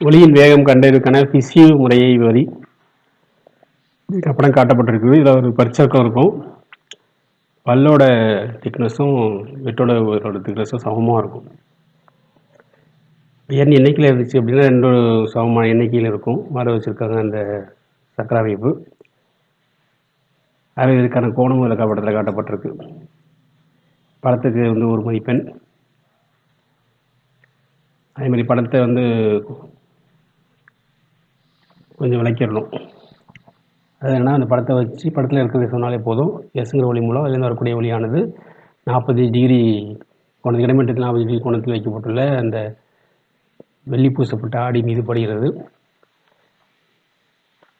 ஒளியின் வேகம் கண்டதற்கான பிசியு முறையை வரி இதுக்கப்புறம் காட்டப்பட்டிருக்குது. இதில் ஒரு பரிச்சர்க்கம் இருக்கும். பல்லோட திக்னஸும் வெட்டோட திக்னஸும் சமமாக இருக்கும். என் எண்ணிக்கையில் இருந்துச்சு அப்படின்னா ரெண்டு சமமான எண்ணிக்கையில் இருக்கும். மாற வச்சுருக்காங்க அந்த சக்கர அமைப்பு அது இதுக்கான கோணம் படத்தில் காட்டப்பட்டிருக்கு. படத்துக்கு வந்து ஒரு மதிப்பெண். அதே மாதிரி படத்தை வந்து கொஞ்சம் விளக்கிடணும். அது என்ன அந்த படத்தை வச்சு படத்தில் இருக்கிறத சொன்னாலே போதும். எஸ்ங்கிற ஒளி மூலம் அதுலேருந்து வரக்கூடிய ஒளியானது நாற்பது டிகிரி கோணத்தில் இடமேற்றத்தில் நாற்பது டிகிரி கோணத்தில் வைக்கப்பட்டுள்ள அந்த வெள்ளி பூசப்பட்ட ஆடி மீது படுகிறது.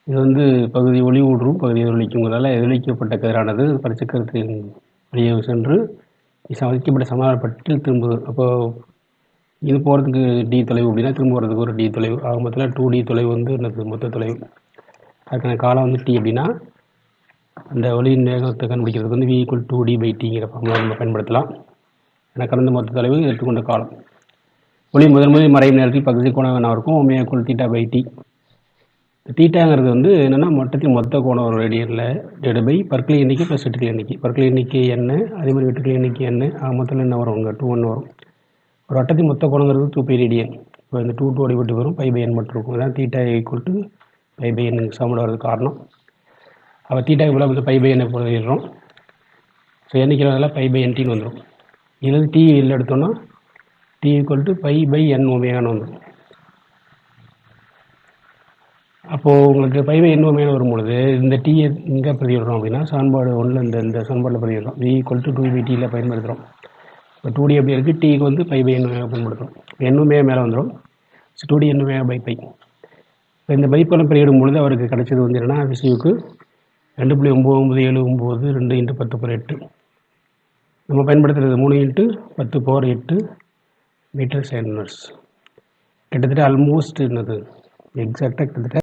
இது வந்து பகுதி ஒளி ஊற்றும் பகுதி எதிரொலிக்குங்கிறதால எதிரொலிக்கப்பட்ட கதிரானது பரிசக்கரத்தின் வழியாக சென்று வைக்கப்பட்ட சமாதானப்பட்டு திரும்புது அப்போது இது போகிறதுக்கு டி தொலைவு அப்படின்னா திரும்ப வர்றதுக்கு ஒரு டி தொலைவு. ஆக மொத்தத்தில் டூ டி தொலைவு வந்து என்னது? மொத்த தொலைவு. அதுக்கான காலம் வந்து டி அப்படின்னா அந்த ஒளியின் வேகத்தை கண்டுபிடிக்கிறதுக்கு வந்து v equal to d by டிங்கிற formula நம்ம பயன்படுத்தலாம். ஏன்னா கடந்த மொத்த தொலைவு எடுத்துக்கொண்ட காலம். ஒளி முதல் முதல் மறையும் நேரத்தில் பகுதி கோணம் என்ன இருக்கும் omega equal theta by t தீட்டாங்கிறது வந்து என்னென்னா மொத்தத்தில் மொத்த கோணம் ஒரு ரேடியனில் டிவைட் பை பற்களை எண்ணிக்கை ப்ளஸ் வெட்டுக்கள் எண்ணிக்கை. பற்களை எண்ணிக்கை என்ன? அதே மாதிரி வெட்டுக்கள் எண்ணிக்கை என்ன? ஆக மொத்தத்தில் என்ன வரும்? உங்கள் டூ ஒன்று வரும். ஒரு வட்டத்தின் மொத்த கோணங்கிறது டூ பை ரேடியன் இப்போ இந்த டூ டூ அடிபட்டு வரும் பை பை என் மட்டும் இருக்கும். அதான் theta equal to pi pi n சமன் வர்றது காரணம். அப்போ தீட்டா போல வந்து பை பை எண்ணை போடுறோம் ஸோ எண்ணிக்கிறதுல பை பை என்டின்னு வந்துடும் இதில் டி இல்லை எடுத்தோன்னா t equal to pi pi n ஒமேகான்னு வந்துடும் அப்போது உங்களுக்கு பை பை என் ஒமேகான்னு வரும்பொழுது இந்த டீயை எங்கே பதிவிடுறோம் அப்படின்னா சமன்பாடு ஒன்றில் இந்த இந்த சமன்பாட்டில் பதிவிடுறோம் v equal to two pi டியில் பயன்படுத்துகிறோம் இப்போ டூ டி எப்படி இருக்குது டிக்கு வந்து பை பை என்ன பயன்படுத்தும் என்னுமே மேலே வந்துடும். So two t n pi pi இப்போ இந்த பைப்பெல்லாம் பெருகிடும் பொழுது அவருக்கு கிடைச்சது வந்து என்னென்னா விசிவுக்கு ரெண்டு புள்ளி ஒம்பது ஒம்பது ஏழு ஒம்பது ரெண்டு இன்ட்டு பத்து பவர் எட்டு. நம்ம பயன்படுத்துகிறது மூணு இன்ட்டு பத்து போர் எட்டு மீட்டர் சென்டர்ஸ் கிட்டத்தட்ட ஆல்மோஸ்ட் என்னது? எக்ஸாக்டாக கிட்டத்தட்ட